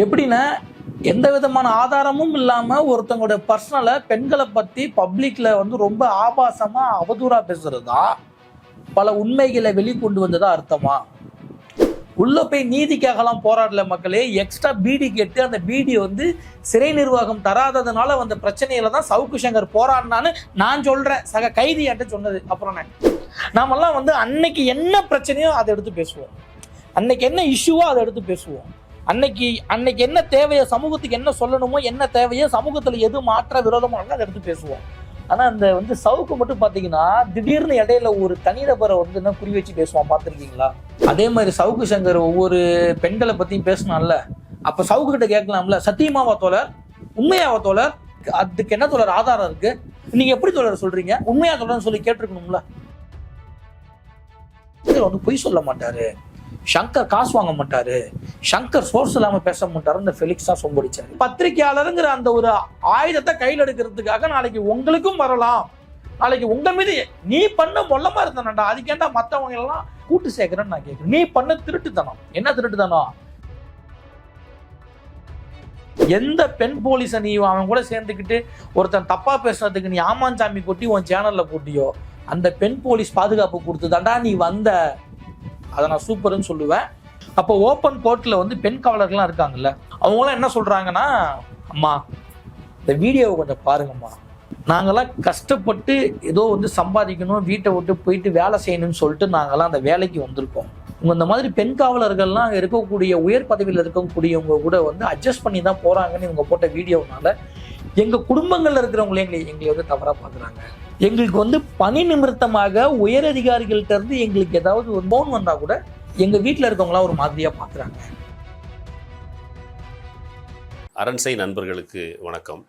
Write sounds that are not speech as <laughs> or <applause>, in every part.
எப்படின்னா எந்த விதமான ஆதாரமும் இல்லாமல் ஒருத்தவங்களுடைய பர்சனலை பெண்களை பற்றி பப்ளிக்ல வந்து ரொம்ப ஆபாசமாக அவதூறாக பேசுகிறதா பல உண்மைகளை வெளிக்கொண்டு வந்ததா அர்த்தமா? உள்ள போய் நீதிக்காகலாம் போராடல மக்களே எக்ஸ்ட்ரா பீடி கேட்டு அந்த பீடி வந்து சிறை நிர்வாகம் தராததுனால வந்த பிரச்சனையில தான் சவுக்கு சங்கர் போராடினான்னு நான் சொல்றேன். சக கைதி என்கிட்ட சொன்னது? அப்புறம் நாமெல்லாம் வந்து அன்னைக்கு என்ன பிரச்சனையோ அதை எடுத்து பேசுவோம். அன்னைக்கு என்ன இஷ்யூவோ அதை எடுத்து பேசுவோம். அன்னைக்கு அன்னைக்கு என்ன தேவையோ சமூகத்துக்கு என்ன சொல்லணுமோ என்ன தேவையோ சமூகத்தில் எது மாற்ற விரோதமோ அதை எடுத்து பேசுவோம். ஆனால் அந்த வந்து சவுக்கு மட்டும் பார்த்தீங்கன்னா திடீர்னு இடையில ஒரு தனிநபரை வந்து என்ன குறி வச்சு பேசுவான் பார்த்துருக்கீங்களா? அதே மாதிரி சவுக்கு சங்கர் ஒவ்வொரு பெண்களை பற்றியும் பேசினான்ல. அப்போ சவுக்கு கிட்ட கேட்கலாம்ல சத்தியமாவா தோழர்? உண்மையாவா தோழர்? அதுக்கு என்ன தோழர் ஆதாரம் இருக்கு? நீங்க எப்படி தோழர் சொல்றீங்க? உண்மையா தோழர்னு சொல்லி கேட்டிருக்கணும்ல. வந்து பொய் சொல்ல மாட்டாரு. சங்கர் காசு வாங்க மாட்டாரு. சங்கர் சோர்ஸ் இல்லாம பேச மாட்டாரு. ஃபெலிக்ஸ் தான் சொம்படிச்சாரு. பத்திரிகையாளருங்கிற அந்த ஒரு ஆயுதத்தை கையில் எடுக்கிறதுக்காக நாளைக்கு உங்களுக்கும் வரலாம். நாளைக்கு உங்க மீது நீ பண்ண மொல்லமா இருந்தானடா. அதுக்கேண்டா மற்றவங்க எல்லாம் கூட்டு சேர்க்கிறேன்னு நான் கேட்கிறேன் நீ பண்ண திருட்டுத்தனம். என்ன திருட்டுத்தனம்? எந்த பெண் போலீஸை நீ அவன் கூட சேர்ந்துக்கிட்டு ஒருத்தன் தப்பா பேசுறதுக்கு நீ ஆமாஞ்சாமி கொட்டி உன் சேனல்ல போட்டியோ அந்த பெண் போலீஸ் பாதுகாப்பு கொடுத்துதாண்டா நீ வந்த. அதை நான் சூப்பர்னு சொல்லுவேன். அப்போ ஓப்பன் கோர்ட்டில் வந்து பெண் காவலர்கள்லாம் இருக்காங்கல்ல அவங்களாம் என்ன சொல்கிறாங்கன்னா அம்மா இந்த வீடியோவை கொஞ்சம் பாருங்கம்மா. நாங்கள்லாம் கஷ்டப்பட்டு ஏதோ வந்து சம்பாதிக்கணும் வீட்டை விட்டு போயிட்டு வேலை செய்யணும்னு சொல்லிட்டு நாங்கள்லாம் அந்த வேலைக்கு வந்திருக்கோம். உங்க இந்த மாதிரி பெண் காவலர்கள்லாம் இருக்கக்கூடிய உயர் பதவியில் இருக்கக்கூடியவங்க கூட வந்து அட்ஜஸ்ட் பண்ணி தான் போகிறாங்கன்னு இவங்க போட்ட வீடியோனால எங்கள் குடும்பங்களில் இருக்கிறவங்களே எங்களை எங்களை வந்து தவறாக பார்க்குறாங்க. எங்களுக்கு வந்து பணி நிமித்தமாக உயர் அதிகாரிகள்ட்ட இருந்து எங்களுக்கு ஏதாவது ஒரு போன் வந்தா கூட எங்க வீட்டில் இருக்கவங்களாம் ஒரு மாதிரியா பாக்குறாங்க. அரண்சை நண்பர்களுக்கு வணக்கம்.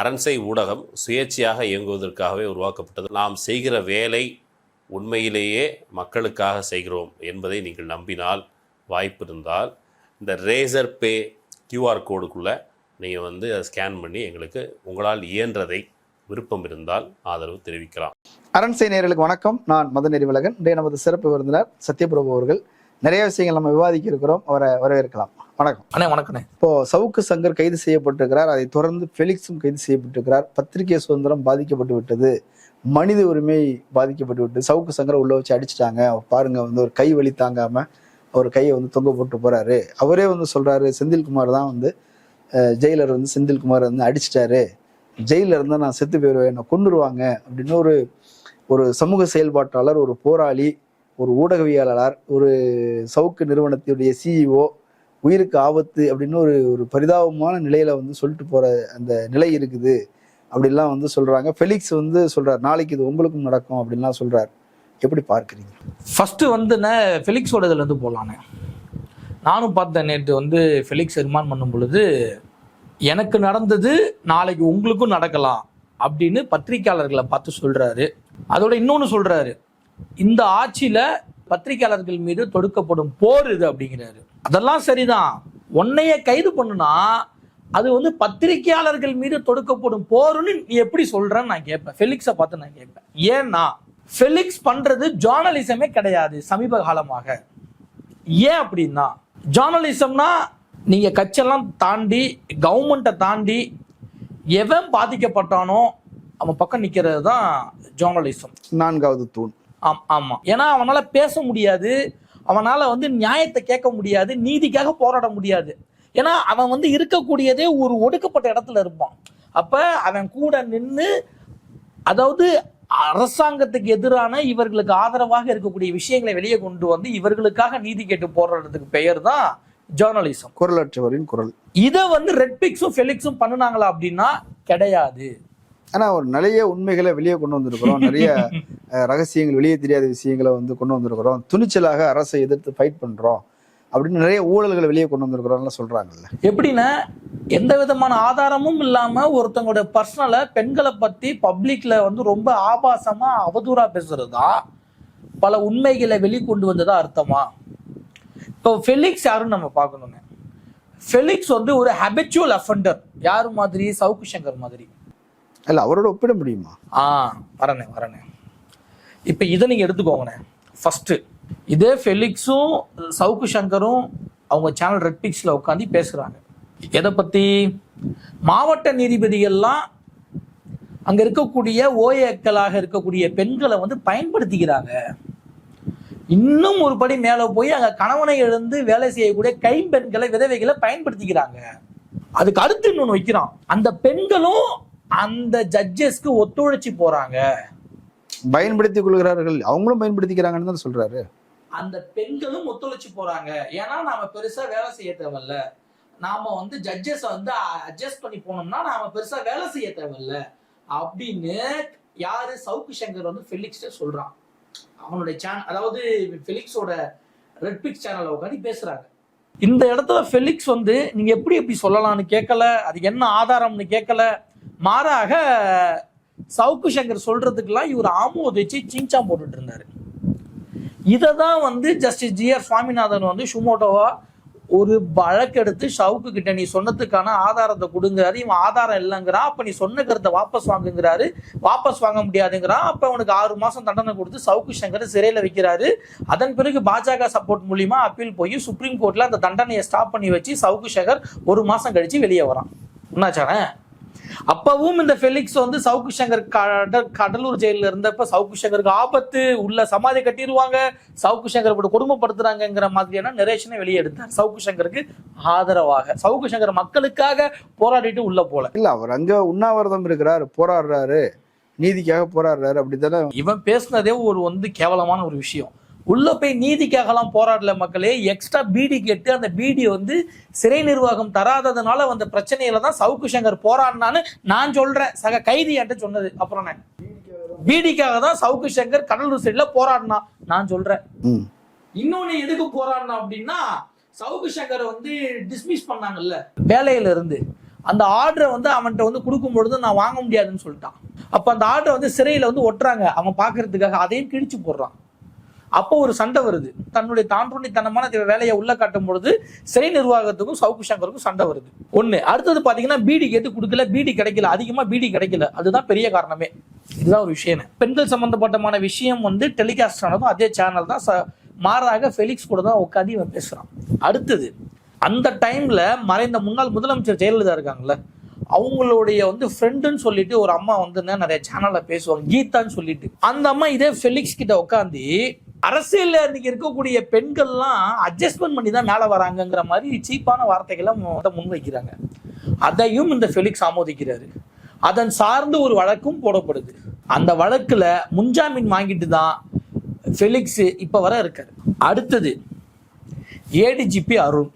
அரண்சை ஊடகம் சுயேட்சையாக இயங்குவதற்காகவே உருவாக்கப்பட்டது. நாம் செய்கிற வேலை உண்மையிலேயே மக்களுக்காக செய்கிறோம் என்பதை நீங்கள் நம்பினால் வாய்ப்பு இருந்தால் இந்த ரேசர் பே கியூஆர் கோடுக்குள்ளே நீங்கள் வந்து அதை ஸ்கேன் பண்ணி எங்களுக்கு உங்களால் இயன்றதை விருப்பம் இருந்தால் ஆதரவு தெரிவிக்கலாம். அரண்சை நேயர்களுக்கு வணக்கம். நான் மதன் நெறிவலகன் இன்றைய நமது சிறப்பு விருந்தினர் சத்யபிரபு அவர்கள். நிறைய விஷயங்கள் நம்ம விவாதிக்க இருக்கிறோம். அவரை வரவேற்கலாம். வணக்கம். அண்ணே வணக்கண்ணே. இப்போ சவுக்கு சங்கர் கைது செய்யப்பட்டிருக்கிறார். அதை தொடர்ந்து ஃபெலிக்ஸும் கைது செய்யப்பட்டிருக்கிறார். பத்திரிகை சுதந்திரம் பாதிக்கப்பட்டு விட்டது. மனித உரிமை பாதிக்கப்பட்டு விட்டது சவுக்கு சங்கரை உள்ள வச்சு அடிச்சிட்டாங்க. அவர் பாருங்க வந்து ஒரு கை வலி தாங்காம அவர் கையை வந்து தொங்க போட்டு போறாரு. அவரே வந்து சொல்றாரு செந்தில்குமார் தான் வந்து ஜெயிலர் வந்து செந்தில்குமார் வந்து அடிச்சிட்டாரு. ஜெயிலில் இருந்தால் நான் செத்து போயிடுவேன் என்னை கொண்டுருவாங்க அப்படின்னு ஒரு ஒரு சமூக செயல்பாட்டாளர் ஒரு போராளி ஒரு ஊடகவியலாளர் ஒரு சவுக்கு நிறுவனத்தினுடைய சிஇஓ உயிருக்கு ஆபத்து அப்படின்னு ஒரு ஒரு பரிதாபமான நிலையில வந்து சொல்லிட்டு போற அந்த நிலை இருக்குது. அப்படிலாம் வந்து சொல்றாங்க. ஃபெலிக்ஸ் வந்து சொல்றார் நாளைக்கு இது உங்களுக்கும் நடக்கும் அப்படின்லாம் சொல்றார். எப்படி பார்க்குறீங்க? ஃபர்ஸ்ட் வந்து ஃபெலிக்ஸோட இதுல இருந்து நானும் பார்த்தேன் நேற்று வந்து ஃபெலிக்ஸ் ரிமாண்ட் பண்ணும் பொழுது எனக்கு நடந்தது நாளைக்கு உங்களுக்கும் நடக்கலாம் அப்படின்னு பத்திரிக்கையாளர்களை பார்த்து சொல்றாரு. அதோட இன்னொன்று சொல்றாரு. இந்த ஆட்சியில பத்திரிக்கையாளர்கள் மீது தொடுக்கப்படும் போர் இது அப்படிங்கிறாரு. அதெல்லாம் சரிதான். உன்னைய கைது பண்ணுனா அது வந்து பத்திரிக்கையாளர்கள் மீது தொடுக்கப்படும் போர்னு நீ எப்படி சொல்றன்னு நான் கேட்பேன். ஃபெலிக்ஸை பார்த்து நான் கேட்பேன். ஏன்னா ஃபெலிக்ஸ் பண்றது ஜேர்னலிசமே கிடையாது சமீப காலமாக. ஏன் அப்படின்னா ஜேர்னலிசம்னா நீங்க கட்சியெல்லாம் தாண்டி கவர்மெண்ட்டை தாண்டி எவன் பாதிக்கப்பட்டானோ அவன் பக்கம் நிக்கிறது தான் ஜேர்னலிசம் நான்காவது தூண். ஆம் ஆமா. ஏன்னா அவனால பேச முடியாது. அவனால வந்து நியாயத்தை கேட்க முடியாது. நீதிக்காக போராட முடியாது. ஏன்னா அவன் வந்து இருக்கக்கூடியதே ஒரு ஒடுக்கப்பட்ட இடத்துல இருப்பான். அப்ப அவன் கூட நின்று அதாவது அரசாங்கத்துக்கு எதிரான இவர்களுக்கு ஆதரவாக இருக்கக்கூடிய விஷயங்களை வெளியே கொண்டு வந்து இவர்களுக்காக நீதி கேட்டு போராடுறதுக்கு பெயர் தான் ஜேர்னலிசம் குரலற்றவரின் குரல். இதை வந்து ரெட் பிக்ஸும் ஃபெலிக்ஸும் பண்ணுனாங்களா அப்படின்னா கிடையாது. ஆனா ஒரு நிறைய உண்மைகளை வெளியே கொண்டு வந்திருக்கிறோம். நிறைய <laughs> ரகசியங்கள் வெளியே தெரியாத விஷயங்களை வந்து கொண்டு வந்திருக்கிறோம். துணிச்சலாக அரசை எதிர்த்து ஃபைட் பண்றோம். அப்படின்னு நிறைய ஊழல்களை வெளியே கொண்டு வந்திருக்கிறோம்லாம் சொல்றாங்கல்ல. எப்படின்னா எந்த விதமான ஆதாரமும் இல்லாம ஒருத்தவங்களுடைய பர்சனலை பெண்களை பத்தி பப்ளிக்ல வந்து ரொம்ப ஆபாசமா அவதூறா பேசுறதா பல உண்மைகளை வெளிக்கொண்டு வந்ததா அர்த்தமா? இப்போ ஃபெலிக்ஸ் யாருன்னு நம்ம பார்க்கணுங்க. ஃபெலிக்ஸ் வந்து ஒரு ஹேபிச்சுவல் அஃபண்டர் யார் மாதிரி? சவுக்கு சங்கர் மாதிரி. இல்ல அவரோட ஒப்பிட முடியுமா? ஆ வரனே வரனே. இப்போ இதை நீங்கள் எடுத்துக்கோங்கண்ணே ஃபஸ்ட்டு இதே ஃபெலிக்ஸும் சவுக்கு சங்கரும் அவங்க சேனல் ரெட் பிக்ஸில் உட்காந்து பேசுகிறாங்க எதை பத்தி? மாவட்ட நீதிபதிகள்லாம் அங்க இருக்கக்கூடிய ஓஏக்களாக இருக்கக்கூடிய பெண்களை வந்து பயன்படுத்திக்கிறாங்க. இன்னும் ஒரு படி மேல போய் அங்க கணவனை இழந்து வேலை செய்யக்கூடிய கைம்பெண்களை விதவைகளை பயன்படுத்திக்கிறாங்க. அதுக்கு அடுத்து இன்னொன்னு வைக்கிறான். அந்த பெண்களும் அந்த ஜட்ஜஸ்க்கு ஒத்துழைச்சு போறாங்க. பயன்படுத்திக் கொள்கிறார்கள். அவங்களும் பயன்படுத்திக்கிறாங்கன்னு தான் சொல்றாரு. அந்த பெண்களும் ஒத்துழைச்சு போறாங்க. ஏன்னா நாம பெருசா வேலை செய்ய தேவையில்ல. நாம வந்து ஜட்ஜஸ் வந்து அட்ஜஸ்ட் பண்ணி போனோம்னா நாம பெருசா வேலை செய்ய தேவையில்ல. அப்படின்னு யாரு சவுக்கு சங்கர் வந்து ஃபெலிக்ஸ்ட சொல்றான். அவனுடைய சேனல் அதாவது ஃபெலிக்ஸோட ரெட் பிக்ஸ் சேனலில் உட்காந்து பேசுகிறாங்க இந்த இடத்துல ஃபெலிக்ஸ் வந்து நீங்கள் எப்படி எப்படி சொல்லலாம்னு கேட்கல அது என்ன ஆதாரம்னு கேட்கல மாறாக சவுக்கு சங்கர் சொல்றதுக்கெல்லாம் இவர் ஆமோதிச்சு சிஞ்சா போட்டுட்டு இருந்தாரு. இதை தான் வந்து ஜஸ்டிஸ் ஜி ஆர் சுவாமிநாதன் வந்து சுமோட்டோவா ஒரு வழக்கெடுத்து ஷவுக்கு கிட்ட நீ சொன்னதுக்கான ஆதாரத்தை கொடுங்கிறாரு. இவன் ஆதாரம் இல்லைங்கிறான் அப்போ நீ சொன்ன கருத்தை வாபஸ் வாங்குங்கிறாரு. வாபஸ் வாங்க முடியாதுங்கிறான் அப்போ அவனுக்கு ஆறு மாதம் தண்டனை கொடுத்து சவுக்கு சங்கரை சிறையில் வைக்கிறாரு. அதன் பிறகு பாஜக சப்போர்ட் மூலிமா அப்பீல் போய் சுப்ரீம் கோர்ட்டில் அந்த தண்டனையை ஸ்டாப் பண்ணி வச்சு சவுக்கு சங்கர் ஒரு மாதம் கழித்து வெளியே வரான். என்னாச்சானே அப்பவும் இந்த ஃபெலிக்ஸ் வந்து சவுக்கு சங்கர் கடல் கடலூர் ஜெயில இருந்தப்ப சவுக்கு சங்கருக்கு ஆபத்து உள்ள சமாதி கட்டிடுவாங்க சவுக்கு சங்கர் இப்படி கொடுமைப்படுத்துறாங்கங்கிற மாதிரியான நரேஷனை வெளியே எடுத்தார். சவுக்கு சங்கருக்கு ஆதரவாக சவுக்கு சங்கர் மக்களுக்காக போராடிட்டு உள்ள போல. இல்ல அவர் அங்க உண்ணாவிரதம் இருக்கிறார் போராடுறாரு. நீதிக்காக போராடுறாரு அப்படித்தானே? இவன் பேசுனதே ஒரு வந்து கேவலமான ஒரு விஷயம். உள்ள போய் நீதிக்காகலாம் போராடல மக்களே. எக்ஸ்ட்ரா பீடி கேட்டு அந்த பீடி வந்து சிறை நிர்வாகம் தராததுனால வந்த பிரச்சனையில தான் சவுக்கு சங்கர் போராடினான்னு நான் சொல்றேன். சக கைதி என்கிட்ட சொன்னது. அப்புறம் நான் பீடிக்காக தான் சவுக்கு சங்கர் கடலூர் சைடுல போராடினான் நான் சொல்றேன். இன்னொன்னு எதுக்கு போராடினா அப்படின்னா சவுக்கு சங்கரை வந்து டிஸ்மிஸ் பண்ணாங்கல்ல. வேலையில இருந்து. அந்த ஆர்டரை வந்து அவன்கிட்ட வந்து கொடுக்கும் பொழுது நான் வாங்க முடியாதுன்னு சொல்லிட்டான். அப்ப அந்த ஆர்டரை வந்து சிறையில வந்து ஒட்டுறாங்க. அவன் பாக்குறதுக்காக அதையும் கிழிச்சு போடுறான். அப்போ ஒரு சண்டை வருது. தன்னுடைய தாண்டுணித்தனமான வேலையை உள்ள காட்டும் பொழுது சிறை நிர்வாகத்துக்கும் சவுக்கு சங்கருக்கும் சண்டை வருது. ஒண்ணு அடுத்தது பாத்தீங்கன்னா பீடி கேட்டு கொடுக்கல பீடி கிடைக்கல அதிகமா பீடி கிடைக்கல. அதுதான் பெரிய காரணமே. இதுதான் ஒரு விஷயம். பெண்கள் சம்பந்தப்பட்டமான விஷயம் வந்து டெலிகாஸ்ட் ஆனதும் அதே சேனல் தான். ச- மாறாக ஃபெலிக்ஸ் கூட தான் உட்காந்து இவன் பேசுறான். அடுத்தது அந்த டைம்ல மறைந்த முன்னாள் முதலமைச்சர் ஜெயலலிதா இருக்காங்கல்ல அவங்களுடைய வந்து ஃப்ரெண்டுன்னு சொல்லிட்டு ஒரு அம்மா வந்து நிறைய சேனல்ல பேசுவாங்க. கீதான்னு சொல்லிட்டு. அந்த அம்மா இதே ஃபெலிக்ஸ் கிட்ட உட்காந்து அரசியலில் இன்னைக்கு இருக்கக்கூடிய பெண்கள்லாம் அட்ஜஸ்ட்மெண்ட் பண்ணி தான் மேலே வராங்கங்கிற மாதிரி சீப்பான வார்த்தைகளை முன் முன்வைக்கிறாங்க அதையும் இந்த ஃபெலிக்ஸ் ஆமோதிக்கிறாரு. அதன் சார்ந்து ஒரு வழக்கும் போடப்படுது. அந்த வழக்கில் முன்ஜாமீன் வாங்கிட்டு தான் ஃபெலிக்ஸ் இப்போ வர இருக்கார். அடுத்தது ஏடிஜிபி அருண்.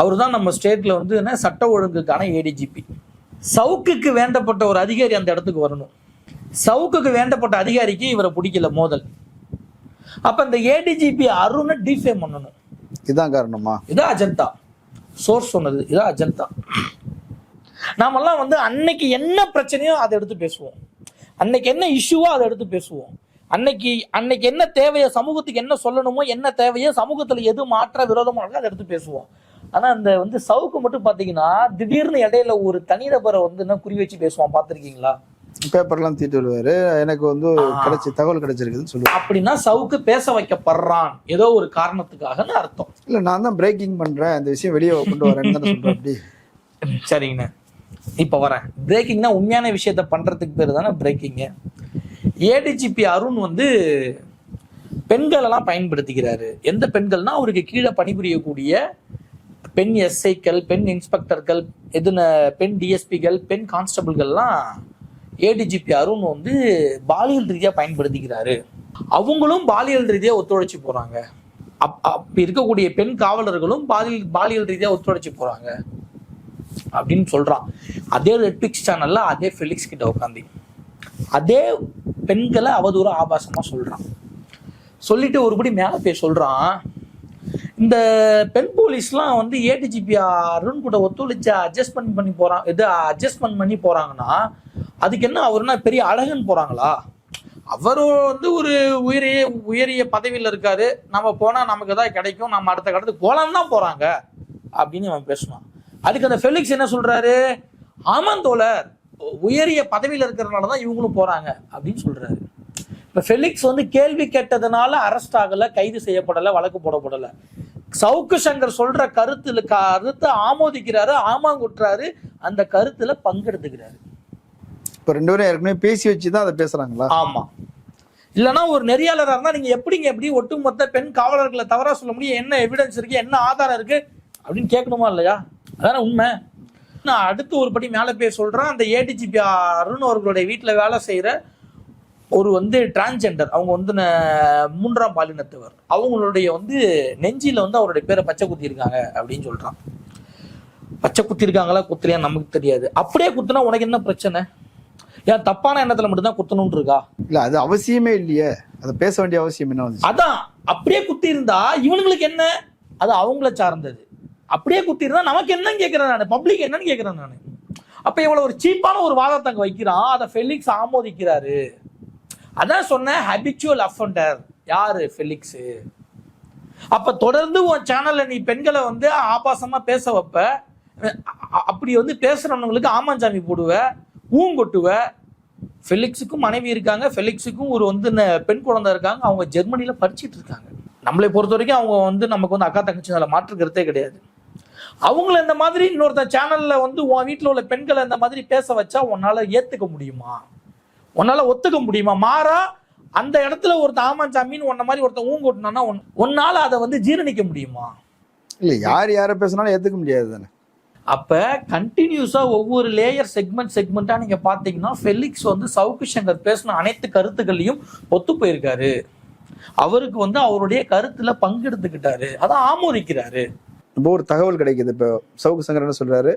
அவர் தான் நம்ம ஸ்டேட்டில் வந்து என்ன சட்ட ஒழுங்குக்கான ஏடிஜிபி சவுக்குக்கு வேண்டப்பட்ட ஒரு அதிகாரி அந்த இடத்துக்கு வரணும். சவுக்குக்கு வேண்டப்பட்ட அதிகாரிக்கு இவரை பிடிக்கல மோதல். அப்ப இந்த ஏடிஜிபி அருணை டிஃபேம் பண்ணணும். இதான் காரணமா? இதான் அஜந்தா சோர்ஸ் சொன்னது இதான் அஜந்தா நாமெல்லாம் வந்து அன்னைக்கு என்ன பிரச்சனையோ அதை எடுத்து பேசுவோம். அன்னைக்கு என்ன இஷ்யூவோ அதை எடுத்து பேசுவோம். அன்னைக்கு அன்னைக்கு என்ன தேவையோ சமூகத்துக்கு என்ன சொல்லணுமோ என்ன தேவையோ சமூகத்துல எது மாற்ற விரோதமோ இருக்கோ அதை எடுத்து பேசுவோம். ஆனா அந்த வந்து சவுக்கு மட்டும் பாத்தீங்கன்னா திடீர்னு இடையில ஒரு தனிநபரை வந்து என்ன குறி வச்சு பேசுவான். பாத்திருக்கீங்களா பேப்பர்லாம் தீட்டு வருவாரு எனக்கு வந்து. கிடைச்சி தகவல் கிடைச்சிருக்குதுன்னு சொல்லுவாரு. அப்படின்னா சவுக்கு பேச வைக்கப்படுறான். ஏதோ ஒரு காரணத்துக்காகன்னு அர்த்தம். இல்ல நான் தான் பிரேக்கிங் பண்றேன். இந்த விஷயம் வெளியே கொண்டு வரேன்னு தானே சொல்றேன். அப்படி. சரிங்கண்ணே. இப்போ வரேன். பிரேக்கிங்னா உண்மையான விஷயத்த பண்றதுக்கு பேர் தானே பிரேக்கிங்கு ஏடிஜிபி அருண் வந்து பெண்களெல்லாம் பயன்படுத்திக்கிறாரு. எந்த பெண்கள்னா அவருக்கு கீழே பணிபுரியக்கூடிய பெண் எஸ்ஐக்கள் பெண் இன்ஸ்பெக்டர்கள் எதுன பெண் டிஎஸ்பிகள் பெண் கான்ஸ்டபிள்கள்லாம் ஏடிஜிபி அருண் வந்து பாலியல் ரீதியாக பயன்படுத்திக்கிறாரு. அவங்களும் பாலியல் ரீதியாக ஒத்துழைச்சி போகிறாங்க அப் அப்படி இருக்கக்கூடிய பெண் காவலர்களும் பாலியல் பாலியல் ரீதியாக ஒத்துழைச்சி போகிறாங்க அப்படின்னு சொல்கிறான் அதே நெட்ஃப்ளிக்ஸ் சேனலில் அதே ஃபெலிக்ஸ் கிட்ட உட்காந்து அதே பெண்களை அவதூற ஆபாசமாக சொல்கிறான் சொல்லிட்டு ஒருபடி மேலே போய் சொல்கிறான் இந்த பெண் போலீஸ்லாம் வந்து ஏடிஜிபி அருண் கூட ஒத்துழைச்சு அட்ஜஸ்ட்மெண்ட் பண்ணி போறான் இது அட்ஜஸ்ட்மெண்ட் பண்ணி போறாங்கன்னா அதுக்கு என்ன அவருன்னா பெரிய அழகன் போறாங்களா? அவர் வந்து ஒரு உயரிய உயரிய பதவியில் இருக்காரு. நம்ம போனால் நமக்கு ஏதாவது கிடைக்கும். நம்ம அடுத்த கடத்துக்கு போலாம் தான் போறாங்க அப்படின்னு அவன் பேசுவான். அதுக்கு அந்த ஃபெலிக்ஸ் என்ன சொல்றாரு? ஆமாம் தோழர் உயரிய பதவியில் இருக்கிறனால தான் இவங்களும் போறாங்க அப்படின்னு சொல்றாரு. இப்போ ஃபெலிக்ஸ் வந்து கேள்வி கேட்டதுனால அரெஸ்ட் ஆகலை கைது செய்யப்படலை வழக்கு போடப்படலை. சவுக்கு சங்கர் சொல்ற கருத்துல கருத்தை ஆமோதிக்கிறாரு ஆமாங்குட்டுறாரு அந்த கருத்துல பங்கெடுத்துக்கிறாரு. இப்ப ரெண்டு பேரும் ஏற்கனவே பேசி வச்சுதான் அதை பேசுறாங்களா? ஆமா. இல்லைன்னா ஒரு நெறியாளராக இருந்தா நீங்க எப்படிங்க எப்படி ஒட்டுமொத்த பெண் காவலர்களை தவறா சொல்ல முடியும்? என்ன எவிடன்ஸ் இருக்கு? என்ன ஆதாரம் இருக்கு? அப்படின்னு கேட்கணுமா இல்லையா? அதான உண்மை. நான் அடுத்து ஒரு படி மேல போய் சொல்றேன். அந்த ஏடிஜிபி அருண் அவர்களுடைய வீட்டுல வேலை செய்யற ஒரு வந்து டிரான்ஸ்ஜெண்டர் அவங்க வந்து மூன்றாம் பாலினத்தவர். அவங்களுடைய வந்து நெஞ்சில வந்து அவருடைய பேரை பச்சை குத்தி இருக்காங்க அப்படின்னு சொல்றான். பச்சை குத்தி இருக்காங்களா குத்தலையா நமக்கு தெரியாது. அப்படியே குத்துனா உனக்கு என்ன பிரச்சனை? ஏன் தப்பான எண்ணத்துல மட்டும்தான் குத்தணும்னு இருக்கா இல்ல அது அவசியமே இல்லையே. அதை பேச வேண்டிய அவசியம் என்ன அதான் அப்படியே குத்தி இருந்தா இவனுங்களுக்கு என்ன? அது அவங்கள சார்ந்தது. அப்படியே குத்தி இருந்தா நமக்கு என்னன்னு கேட்கிறேன் நான். பப்ளிக் என்னன்னு கேட்கிறேன் நான். அப்ப இவ்வளவு ஒரு சீப்பான ஒரு வாதத்தை அங்க வைக்கிறான். அதை ஃபெலிக்ஸ் ஆமோதிக்கிறாரு. அதான் சொன்னேன் ஹபிச்சுவல் அஃபண்டர் யாரு? ஃபெலிக்ஸு அப்ப தொடர்ந்து உன் சேனல்ல நீ பெண்களை வந்து ஆபாசமா பேச வைப்ப. அப்படி வந்து பேசுறவங்களுக்கு ஆமாஞ்சாமி போடுவ ஊங்கொட்டுவ ஃபெலிக்ஸுக்கும் மனைவி இருக்காங்க. ஃபெலிக்ஸுக்கும் ஒரு வந்து பெண் குழந்தை இருக்காங்க. அவங்க ஜெர்மனியில் படிச்சுட்டு இருக்காங்க. நம்மளை பொறுத்த வரைக்கும் அவங்க வந்து நமக்கு வந்து அக்கா தங்கச்சி அதில் மாற்றுக்கிறதே கிடையாது. அவங்கள இந்த மாதிரி இன்னொருத்த சேனல்ல வந்து உன் வீட்டில் உள்ள பெண்களை இந்த மாதிரி பேச வச்சா உன்னால ஏத்துக்க முடியுமா? உன்னால ஒத்துக்க முடியுமா? மாறா அந்த இடத்துல ஒருத்த ஆமாஞ்சாமின்னு உன்ன மாதிரி ஒருத்தன் ஊங்கொட்டினா உன்னால அதை வந்து ஜீரணிக்க முடியுமா? இல்ல யார் யாரை பேசினாலும் ஏத்துக்க முடியாது தானே. அப்ப கண்டினியூஸா ஒவ்வொரு லேயர் செக்மெண்ட் செக்மெண்டா நீங்க பாத்தீங்கன்னா ஃபெலிக்ஸ் வந்து சவுக்கு சங்கர் பேசின அனைத்து கருத்துக்களையும் ஒத்து போயிருக்காரு. அவருக்கு வந்து அவருடைய கருத்துல பங்கெடுத்துக்கிட்டாரு. அதை ஆமோதிக்கிறாரு. இப்போ ஒரு தகவல் கிடைக்குது. இப்போ சவுக்கு சங்கர் என்ன சொல்றாரு.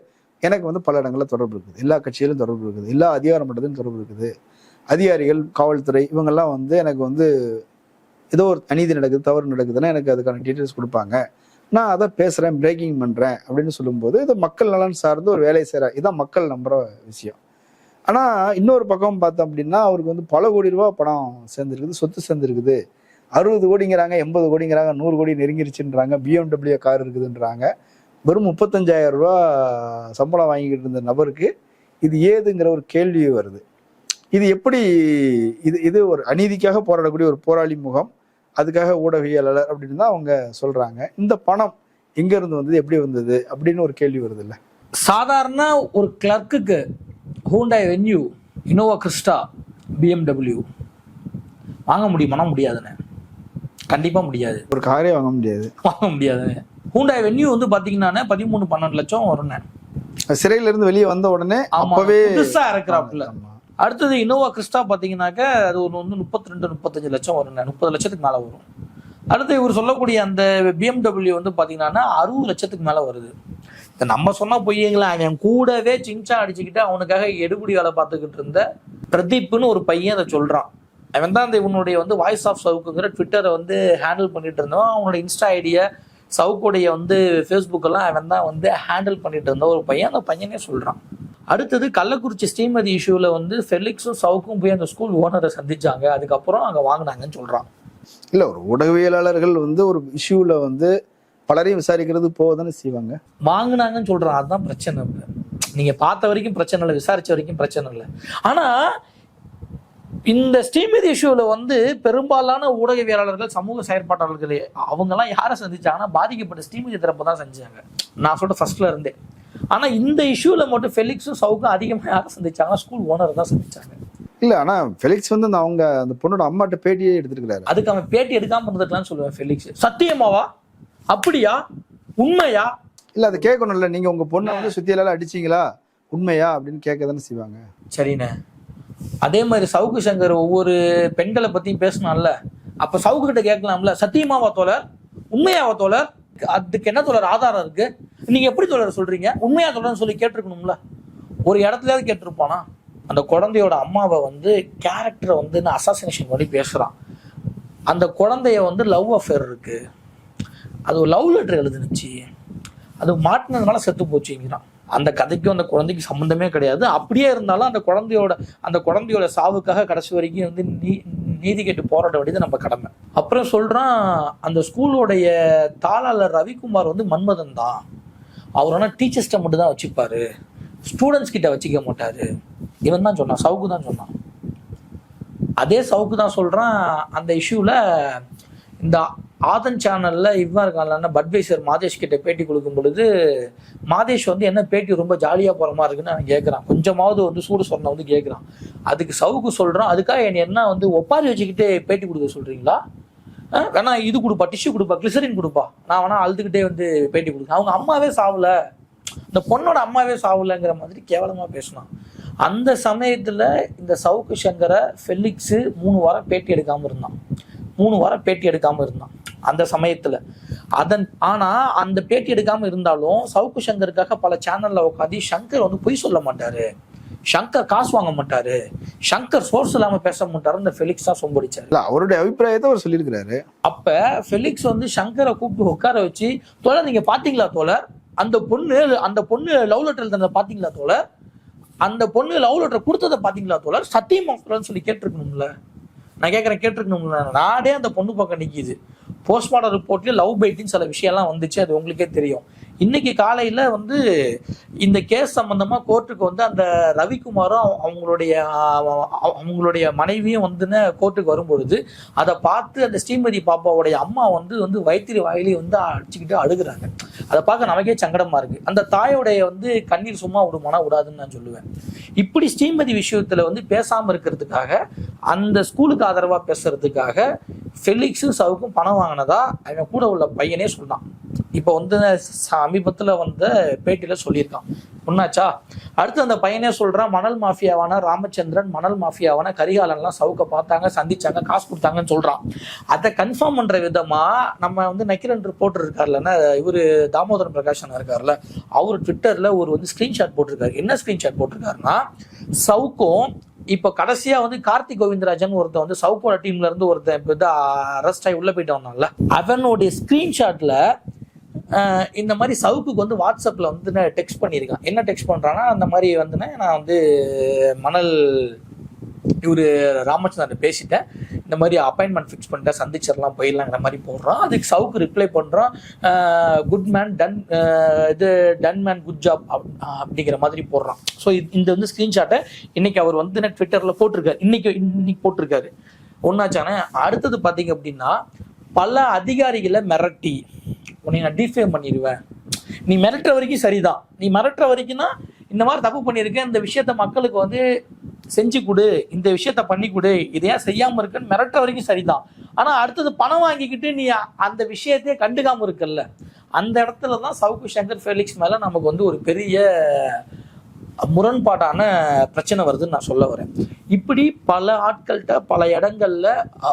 எனக்கு வந்து பல இடங்களில் தொடர்பு இருக்குது. எல்லா கட்சியிலும் தொடர்பு இருக்குது. எல்லா அதிகார மட்டத்திலும் தொடர்பு இருக்குது. அதிகாரிகள் காவல்துறை இவங்கெல்லாம் வந்து எனக்கு வந்து ஏதோ ஒரு அநீதி நடக்குது தவறு நடக்குதுன்னா எனக்கு அதுக்கான டீட்டெயில்ஸ் கொடுப்பாங்க. நான் அதை பேசுகிறேன் பிரேக்கிங் பண்ணுறேன் அப்படின்னு சொல்லும்போது இது மக்கள் நலன் சார்ந்து ஒரு வேலை செய்கிற இதுதான் மக்கள் நம்புற விஷயம். ஆனால் இன்னொரு பக்கம் பார்த்தோம் அப்படின்னா அவருக்கு வந்து பல கோடி ரூபா பணம் சேர்ந்துருக்குது சொத்து சேர்ந்துருக்குது. அறுபது கோடிங்கிறாங்க எண்பது கோடிங்கிறாங்க நூறு கோடி நெருங்கிருச்சுன்றாங்க பிஎம்டபிள்யூ கார் இருக்குதுன்றாங்க. வெறும் முப்பத்தஞ்சாயிரம் ரூபா சம்பளம் வாங்கிக்கிட்டு இருந்த நபருக்கு இது ஏதுங்கிற ஒரு கேள்வி வருது. இது எப்படி இது இது ஒரு அநீதிக்காக போராடக்கூடிய ஒரு போராளி முகம் அதுக்காக ஊடகவியலாளர் அப்படின்னு தான் அவங்க சொல்றாங்க. இந்த பணம் எங்க இருந்து வந்தது எப்படி வந்தது அப்படின்னு ஒரு கேள்வி வருது இல்ல? சாதாரண ஒரு கிளர்க்குக்கு Hyundai Venue Innova Crysta BMW வாங்க முடியுமானா முடியாதுண்ணே கண்டிப்பா முடியாது. ஒரு காரே வாங்க முடியாது. வாங்க முடியாதுண்ணே ஹூண்டாய் வென்யூ வந்து பாத்தீங்கன்னா பதிமூணு பன்னெண்டு லட்சம் வரும்ண்ணே சிறையில இருந்து வெளியே வந்த உடனே அப்பவே புதுசா இருக்கிறாப்புல. அடுத்தது இனோவா கிறிஸ்டா பாத்தீங்கன்னாக்க அது ஒரு வந்து முப்பத்தி ரெண்டு முப்பத்தஞ்சு லட்சம் வரும்ண்ணே முப்பது லட்சத்துக்கு மேல வரும். அடுத்து இவர் சொல்லக்கூடிய அந்த பிஎம்டபிள்யூ வந்து பாத்தீங்கன்னா அறுபது லட்சத்துக்கு மேல வருது. இதை நம்ம சொன்னா பொய்யங்களா? அவன் கூடவே சிங்சா அடிச்சுக்கிட்டு அவனுக்காக எடுபடி வேலை பார்த்துக்கிட்டு இருந்த பிரதீப்னு ஒரு பையன் அதை சொல்றான். அவன் தான் அந்த இவனுடைய வந்து வாய்ஸ் ஆஃப் சவுக்குங்கிற ட்விட்டரை வந்து ஹேண்டில் பண்ணிட்டு இருந்தவன். அவனோட இன்ஸ்டா ஐடியை சவுக்குடைய வந்து ஃபேஸ்புக் எல்லாம் அவன் தான் வந்து ஹேண்டில் பண்ணிட்டு இருந்த ஒரு பையன் அந்த பையனே சொல்றான். அடுத்தது கள்ளக்குறிச்சி ஸ்ரீமதி இஷ்யூல வந்து ஃபெலிக்ஸும் சவுக்கும் போய் அந்த ஸ்கூல் ஓனரை சந்திச்சாங்க. அதுக்கப்புறம் அங்க வாங்கினாங்கன்னு சொல்றான். இல்ல ஒரு ஊடகவியலாளர்கள் வந்து ஒரு இஷ்யூல வந்து பலரையும் விசாரிக்கிறது போவதானே செய்வாங்க? வாங்கினாங்கன்னு சொல்றான். அதுதான் பிரச்சனை. இப்ப. நீங்க பார்த்த வரைக்கும் பிரச்சனை இல்லை விசாரிச்ச வரைக்கும் பிரச்சனை இல்லை. ஆனா இந்த ஸ்ரீமதி இஷ்யூல வந்து பெரும்பாலான ஊடகவியலாளர்கள் சமூக செயற்பாட்டாளர்கள் அவங்கெல்லாம் யாரை சந்திச்சாங்கன்னா பாதிக்கப்பட்ட ஸ்ரீமதி தரப்பு தான் செஞ்சாங்க நான் சொல்ற ஃபர்ஸ்ட்ல இருந்தே. ஆனா இந்த இஷ்யூல மட்டும் ஃபெலிக்ஸும் சவுக்கும் அதிகமா யாரை சந்திச்சாங்கன்னா ஸ்கூல் ஓனர் தான் சந்திச்சாங்க. இல்ல ஆனா ஃபெலிக்ஸ் வந்து அந்த அவங்க அந்த பொண்ணோட அம்மாட்ட பேட்டியே எடுத்துருக்கிறாரு. அதுக்கு அவன் பேட்டி எடுக்காம இருந்துக்கலாம்னு சொல்லுவேன் ஃபெலிக்ஸ். சத்தியமாவா? அப்படியா? உண்மையா? இல்ல அதை கேட்கணும்ல. நீங்க உங்க பொண்ணை வந்து சுத்தியலால அடிச்சீங்களா? உண்மையா? அப்படின்னு கேட்க தானே செய்வாங்க. சரிண்ணே. அதே மாதிரி சவுக்கு சங்கர் ஒவ்வொரு பெண்களை பத்தியும் பேசினான்ல அப்ப சவுக்கு கிட்ட கேட்கலாம்ல. சத்தியமாவா தோழர்? உண்மையாவா தோழர்? அதுக்கு என்ன தோழர் ஆதாரம் இருக்கு? நீங்க எப்படி தோழர் சொல்றீங்க? உண்மையா தோழர்னு சொல்லி கேட்டிருக்கணும்ல. ஒரு இடத்துலயாவது கேட்டிருப்பானா? அந்த குழந்தையோட அம்மாவை வந்து கேரக்டரை வந்து நான் அசாசினேஷன் பண்ணி பேசுறான். அந்த குழந்தைய வந்து லவ் அஃபேர் இருக்கு. அது ஒரு லவ் லெட்டர் எழுதுனுச்சு. அது மாட்டினதுனால செத்து போச்சுங்கிறான். அந்த கதைக்கும் அந்த குழந்தைக்கு சம்மந்தமே கிடையாது. அப்படியே இருந்தாலும் அந்த குழந்தையோட அந்த குழந்தையோட சாவுக்காக கடைசி வரைக்கும் வந்து நீ நீதி கேட்டு போராட வேண்டியது நம்ம கடமை. அப்புறம் சொல்கிறான் அந்த ஸ்கூலோடைய தாளாளர் ரவிக்குமார் வந்து மன்மதன் தான். அவர் ஆனால் டீச்சர்ஸ்கிட்ட மட்டும் தான் வச்சுப்பார். ஸ்டூடெண்ட்ஸ் கிட்ட வச்சுக்க மாட்டார். இவன் தான் சொன்னான் சவுக்கு தான் சொன்னான். அதே சவுக்கு தான் சொல்கிறான் அந்த இஷ்யூவில் இந்த ஆதன் சேனலில் இவன் இருக்கான்ல பட்வைசர் மாதேஷ் கிட்ட பேட்டி கொடுக்கும் பொழுது மாதேஷ் வந்து என்ன பேட்டி ரொம்ப ஜாலியாக போகிற மாதிரி இருக்குன்னு நான் கேட்குறான் கொஞ்சமாவது வந்து சூடு சொன்ன வந்து கேட்குறான் அதுக்கு சவுக்கு சொல்கிறான் அதுக்காக என்னை என்ன வந்து ஒப்பாரி வச்சுக்கிட்டே பேட்டி கொடுக்க சொல்கிறீங்களா வேணா இது கொடுப்பா டிஷ்யூ கொடுப்பா கிளிசரின் கொடுப்பா. நான் வேணா அழுதுகிட்டே வந்து பேட்டி கொடுக்க அவங்க அம்மாவே சாவல. இந்த பொண்ணோட அம்மாவே சாவலைங்கிற மாதிரி கேவலமாக பேசினான். அந்த சமயத்தில் இந்த சவுக்கு சங்கரை ஃபெலிக்ஸு மூணு வாரம் பேட்டி எடுக்காமல் இருந்தான். மூணு வாரம் பேட்டி எடுக்காம இருந்தான் அந்த சமயத்துல. அதன் ஆனா அந்த பேட்டி எடுக்காம இருந்தாலும் சவுக்கு சங்கருக்காக பல சேனல்ல உட்காந்து சங்கர் வந்து பொய் சொல்ல மாட்டாரு. சங்கர் காசு வாங்க மாட்டாரு. சங்கர் சோர்ஸ் இல்லாம பேச மாட்டாரு. இந்த ஃபெலிக்ஸ் தான் சொம்படிச்சாரு. இல்ல அவருடைய அபிப்பிராயத்தை அவர் சொல்லியிருக்கிறாரு. அப்ப ஃபெலிக்ஸ் வந்து சங்கரை கூப்பிட்டு உட்கார வச்சு தோழர் நீங்க பாத்தீங்களா தோழர்? அந்த பொண்ணு அந்த பொண்ணு லவ் லெட்டர் எழுதுனத பாத்தீங்களா தோழர்? அந்த பொண்ணு லவ் லெட்டர் கொடுத்ததை பாத்தீங்களா தோழர்? சத்தியமா சொல்லி கேட்டிருக்கணும்ல. நான் கேட்குறேன் கேட்டிருக்கணும்ல. நாடே அந்த பொண்ணு பக்கம் நிற்கிது போஸ்ட்மார்டம் ரிப்போர்ட்லயே லவ் பைட்டின்னு சில விஷயம்லாம் வந்துச்சு அது உங்களுக்கே தெரியும். இன்னைக்கு காலையில் வந்து இந்த கேஸ் சம்மந்தமாக கோர்ட்டுக்கு வந்து அந்த ரவிக்குமாரும் அவங்களுடைய அவங்களுடைய மனைவியும் வந்து கோர்ட்டுக்கு வரும்பொழுது அதை பார்த்து அந்த ஸ்ரீமதி பாப்பாவுடைய அம்மா வந்து வந்து வைத்திரி வாயிலையும் வந்து அடிச்சுக்கிட்டு அழுகுறாங்க. அதை பார்க்க நமக்கே சங்கடமா இருக்கு. அந்த தாயோடைய வந்து கண்ணீர் சும்மா விடுமானா விடாதுன்னு நான் சொல்லுவேன். இப்படி ஸ்ரீமதி விஷயத்துல வந்து பேசாம இருக்கிறதுக்காக அந்த ஸ்கூலுக்கு ஆதரவா பேசுறதுக்காக ஃபெலிக்ஸும் சவுக்கும் பணம் வாங்கினதா அவன் கூட உள்ள பையனே சொன்னான். இப்போ வந்து சமீபத்தில் வந்த பேட்டியில் சொல்லியிருக்கான். உன்னாச்சா அடுத்து அந்த பையனே சொல்றான் மணல் மாஃபியாவான ராமச்சந்திரன் மணல் மாஃபியாவான கரிகாலன்லாம் சவுக்க பார்த்தாங்க சந்திச்சாங்க காசு கொடுத்தாங்கன்னு சொல்றான். அதை கன்ஃபார்ம் பண்ற விதமா நம்ம வந்து நக்கிரன் ரிப்போர்ட்டர் இருக்கார்லன்னா இவரு தாமோதரன் பிரகாஷன் இருக்கார்ல அவர் ட்விட்டர்ல ஒரு வந்து ஸ்கிரீன்ஷாட் போட்டிருக்காரு. என்ன ஸ்கிரீன்ஷாட் போட்டிருக்காருன்னா சவுக்கும் இப்போ கடைசியா வந்து கார்த்திக் கோவிந்தராஜன் ஒருத்தன் வந்து சவுக்கோட டீம்ல இருந்து ஒருத்தன் இப்போ அரெஸ்ட் ஆகி உள்ள போயிட்டு வந்தான்ல அவனுடைய ஸ்கிரீன்ஷாட்ல இந்த மாதிரி சவுக்குக்கு வந்து வாட்ஸ்அப்பில் வந்து டெக்ஸ்ட் பண்ணியிருக்கான். என்ன டெக்ஸ்ட் பண்ணுறான்னா அந்த மாதிரி வந்துன்னா நான் வந்து மணல் இவரு ராமச்சந்திரன் பேசிட்டேன். இந்த மாதிரி அப்பாயின்மெண்ட் ஃபிக்ஸ் பண்ணிட்டேன் சந்திச்சிடலாம் போயிடலாங்கிற மாதிரி போடுறான் அதுக்கு சவுக்கு ரிப்ளை பண்ணுறோம் குட் மேன் டன் இது டன் மேன் குட் ஜாப் அப்படிங்கிற மாதிரி போடுறான் ஸோ இந்த வந்து ஸ்க்ரீன்ஷாட்டை இன்னைக்கு அவர் வந்து ட்விட்டரில் போட்டிருக்காரு. இன்னைக்கு இன்னைக்கு போட்டிருக்காரு. ஒன்னாச்சானே அடுத்தது பார்த்தீங்க அப்படின்னா பல அதிகாரிகளை மிரட்டி. உன்னை நான் டிஃபேம் பண்ணிடுவேன் நீ மிரட்டுற வரைக்கும் சரிதான். நீ மிரட்டுற வரைக்கும்னா இந்த மாதிரி தப்பு பண்ணியிருக்கேன் இந்த விஷயத்த மக்களுக்கு வந்து செஞ்சு கொடு இந்த விஷயத்த பண்ணி கொடு இதையா செய்யாமல் இருக்குன்னு மிரட்டுற வரைக்கும் சரிதான். ஆனால் அடுத்தது பணம் வாங்கிக்கிட்டு நீ அந்த விஷயத்தையே கண்டுக்காமல் இருக்கல்ல. அந்த இடத்துல தான் சவுக்கு சங்கர் ஃபெலிக்ஸ் மேலே நமக்கு வந்து ஒரு பெரிய முரண்பாடான பிரச்சனை வருதுன்னு நான் சொல்ல வரேன். இப்படி பல ஆட்கள்கிட்ட பல இடங்கள்ல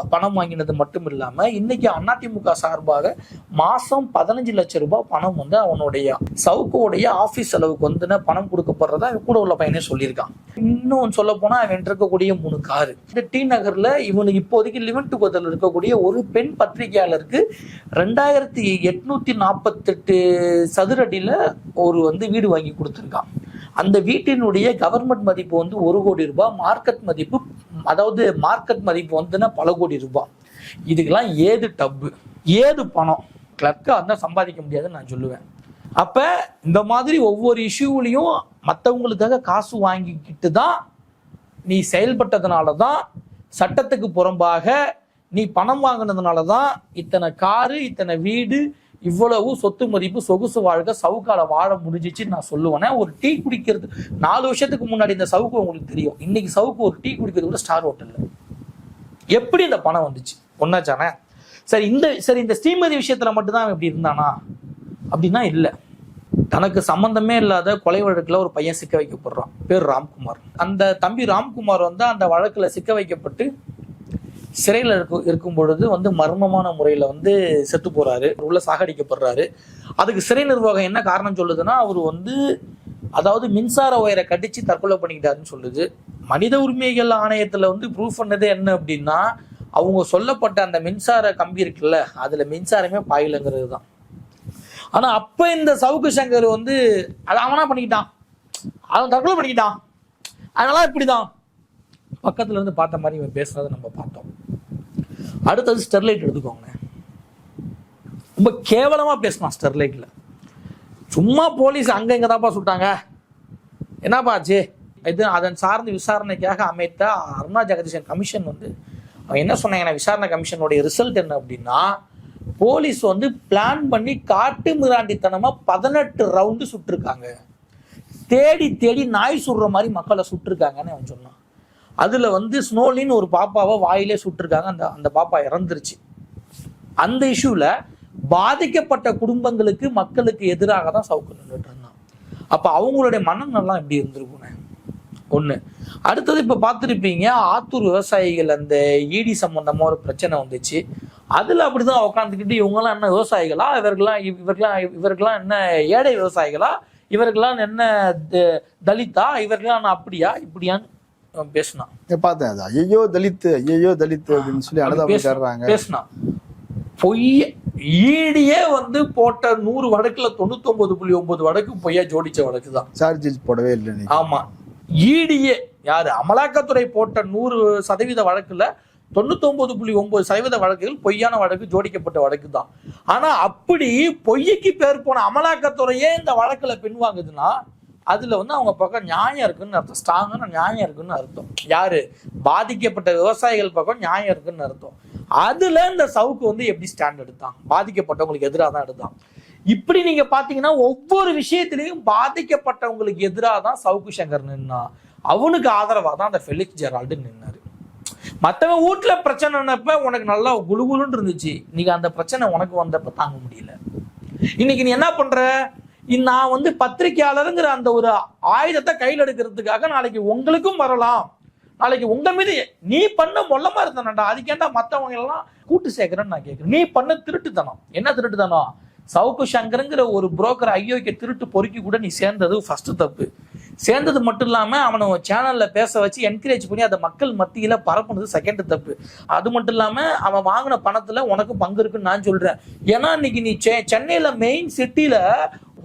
பணம் வாங்கினது மட்டும் இல்லாம இன்னைக்கு அதிமுக சார்பாக மாசம் பதினஞ்சு லட்சம் ரூபாய் பணம் வந்து அவனுடைய சவுக்கோடைய ஆபீஸ் செலவுக்கு வந்து பணம் கொடுக்கப்படுறதா கூட உள்ள பையனே சொல்லியிருக்கான். இன்னும் சொல்ல போனா அவன் இருக்கக்கூடிய மூணு காரு. இந்த டி நகர்ல இவனுக்கு இப்போதைக்கு லிவன் டுகெதர்ல இருக்கக்கூடிய ஒரு பெண் பத்திரிகையாளருக்கு ரெண்டாயிரத்தி எட்நூத்தி நாற்பத்தெட்டு சதுரடியில ஒரு வந்து வீடு வாங்கி கொடுத்துருக்கான். அந்த வீட்டினுடைய கவர்மெண்ட் மதிப்பு வந்து ஒரு கோடி ரூபாய் மார்க்கெட் மதிப்பு அதாவது மார்க்கெட் மதிப்பு வந்துன்னா பல கோடி ரூபாய் இதுக்கெல்லாம் ஏது டப்பு? ஏது பணம்? கிளர்க்கு அந்த சம்பாதிக்க முடியாதுன்னு நான் சொல்லுவேன். அப்ப இந்த மாதிரி ஒவ்வொரு இஷ்யூலையும் மற்றவங்களுக்காக காசு வாங்கிக்கிட்டு தான் நீ செயல்பட்டதுனால தான் சட்டத்துக்கு புறம்பாக நீ பணம் வாங்கினதுனால தான் இத்தனை காரு இத்தனை வீடு இவ்வளவு சொத்து மதிப்பு சொகுசு வாழ்க்கை சவுக்கால வாழ முடிஞ்சிச்சுன்னு நான் சொல்லுவேனே. ஒரு டீ குடிக்கிறது நாலு வருஷத்துக்கு முன்னாடி இந்த சவுக்கு உங்களுக்கு தெரியும். இன்னைக்கு சவுக்கு ஒரு டீ குடிக்கிறது கூட ஸ்டார் ஹோட்டல்ல. எப்படி இந்த பணம் வந்துச்சு? ஒன்னாச்சானே சரி இந்த சரி இந்த ஸ்ரீமதி விஷயத்துல மட்டும்தான் இப்படி இருந்தானா? அப்படின்னா இல்லை. தனக்கு சம்பந்தமே இல்லாத கொலை வழக்குல ஒரு பையன் சிக்க வைக்கப்படுறான். பேர் ராம்குமார். அந்த தம்பி ராம்குமார் வந்து அந்த வழக்குல சிக்க வைக்கப்பட்டு சிறையில் இருக்கும் இருக்கும் பொழுது வந்து மர்மமான முறையில் வந்து செத்து போகிறாரு உள்ள சாகடிக்கப்படுறாரு. அதுக்கு சிறை நிர்வாகம் என்ன காரணம் சொல்லுதுன்னா அவர் வந்து அதாவது மின்சார ஒயரை கடிச்சு தற்கொலை பண்ணிக்கிட்டாருன்னு சொல்லுது. மனித உரிமைகள் ஆணையத்தில் வந்து ப்ரூஃப் பண்ணது என்ன அப்படின்னா அவங்க சொல்லப்பட்ட அந்த மின்சார கம்பி இருக்குல்ல அதில் மின்சாரமே பாயிலங்கிறது தான். ஆனால் அப்போ இந்த சவுக்கு சங்கர் வந்து அதை அவனா பண்ணிக்கிட்டான். அவன் தற்கொலை பண்ணிக்கிட்டான். அதனால இப்படிதான். பக்கத்துல இருந்து பார்த்த மாதிரி இவன் பேசுறதை நம்ம பார்த்தோம். அடுத்தது ஸ்டெர்லைட் எடுத்துக்கோங்க ரொம்ப கேவலமா பேசினான் ஸ்டெர்லைட்ல. சும்மா போலீஸ் அங்க இங்க தான்ப்பா சுட்டாங்க. என்னப்பா ஆச்சு? இது அதன் சார்ந்த விசாரணைக்காக அமைத்த அருணா ஜெகதீசன் கமிஷன் வந்து அவங்க என்ன சொன்னாங்கன்னா விசாரணை கமிஷனுடைய ரிசல்ட் என்ன அப்படின்னா போலீஸ் வந்து பிளான் பண்ணி காட்டு மிராண்டித்தனமா பதினெட்டு ரவுண்டு சுட்டிருக்காங்க. தேடி தேடி நாய் சுடுற மாதிரி மக்களை சுட்டிருக்காங்கன்னு அவன் சொன்னான். அதில் வந்து ஸ்னோலின்னு ஒரு பாப்பாவை வாயிலே சுட்டிருக்காங்க. அந்த அந்த பாப்பா இறந்துருச்சு. அந்த இஷ்யூவில் பாதிக்கப்பட்ட குடும்பங்களுக்கு மக்களுக்கு எதிராக தான் சவுக்கு நின்றுட்டு இருந்தான். அப்போ அவங்களுடைய மனநெல்லாம் எப்படி இருந்திருக்குண்ணே ஒன்று அடுத்தது இப்போ பார்த்துருப்பீங்க ஆத்தூர் விவசாயிகள் அந்த ஈடி சம்மந்தமாக ஒரு பிரச்சனை வந்துச்சு. அதில் அப்படி தான் உட்காந்துக்கிட்டு இவங்கெல்லாம் என்ன விவசாயிகளா? இவர்கள்லாம் இவ்- இவர்கள்லாம் என்ன ஏழை விவசாயிகளா? இவர்கள்லாம் என்ன தலித்தா? இவர்கள்லாம் அப்படியா? இப்படியான்னு பேசினான். பார்த்தேன் அது. ஐயோ தலித்து ஐயோ தலித்து அப்படின்னு சொல்லி அனுதாபம் பேசினான். பொய் ஈடியே வந்து போட்ட நூறு வழக்குல தொண்ணூத்தொன்பது புள்ளி ஒன்பது வழக்கு பொய்யா ஜோடிச்ச வழக்கு தான். சார்ஜஸ் போடவே இல்லை ஆமா. ஈடியே யாரு? அமலாக்கத்துறை போட்ட நூறு சதவீத வழக்குல தொண்ணூத்தொன்பது புள்ளி ஒன்பது சதவீத வழக்குகள் பொய்யான வழக்கு ஜோடிக்கப்பட்ட வழக்கு தான். ஆனா அப்படி பொய்க்கு பேர் போன அமலாக்கத்துறையே இந்த வழக்குல பின்வாங்குதுன்னா அதில் வந்து அவங்க பக்கம் நியாயம் இருக்குன்னு அர்த்தம். ஸ்ட்ராங்கான நியாயம் இருக்குன்னு அர்த்தம். யார்? பாதிக்கப்பட்ட விவசாயிகள் பக்கம் நியாயம் இருக்குன்னு அர்த்தம். அதுல இந்த சவுக்கு வந்து எப்படி ஸ்டாண்ட் எடுத்தான்? பாதிக்கப்பட்டவங்களுக்கு எதிராக தான் எடுத்தான். இப்படி நீங்கள் பார்த்தீங்கன்னா ஒவ்வொரு விஷயத்திலையும் பாதிக்கப்பட்டவங்களுக்கு எதிராக தான் சவுக்கு சங்கர் நின்னா. அவனுக்கு ஆதரவாக தான் அந்த ஃபெலிக்ஸ் ஜெரால்டு நின்னார். மற்றவன் வீட்டில் பிரச்சனைனப்ப உனக்கு நல்லா குலுகுலுன்னு இருந்துச்சு. இன்னைக்கு அந்த பிரச்சனை உனக்கு வந்தப்ப தாங்க முடியல. இன்னைக்கு நீ என்ன பண்ணுற நான் வந்து பத்திரிக்கையாளருங்கிற அந்த ஒரு ஆயுதத்தை கையில் எடுக்கிறதுக்காக நாளைக்கு உங்களுக்கும் வரலாம். நாளைக்கு உங்க மீது நீ பண்ண மொல்லமா இருந்தானடா. அதுக்கேண்டா மற்றவங்க எல்லாம் கூட்டு சேர்க்கிறேன்னு நான் கேட்கிறேன் நீ பண்ண திருட்டுத்தனம். என்ன திருட்டுத்தனம்? சவுக்கு சங்கருங்கிற ஒரு புரோக்கர் ஐயோக்கு திருட்டு பொறுக்கி கூட நீ சேர்ந்தது ஃபர்ஸ்ட் தப்பு. சேர்ந்தது மட்டும் இல்லாம அவனை சேனல்ல பேச வச்சு என்கரேஜ் பண்ணி அதை மக்கள் மத்தியில பரப்புனது செகண்ட் தப்பு. அது மட்டும் இல்லாம அவன் வாங்கின பணத்துல உனக்கு பங்கு இருக்குன்னு நான் சொல்றேன். ஏன்னா இன்னைக்கு நீ செ- சென்னையில மெயின் சிட்டில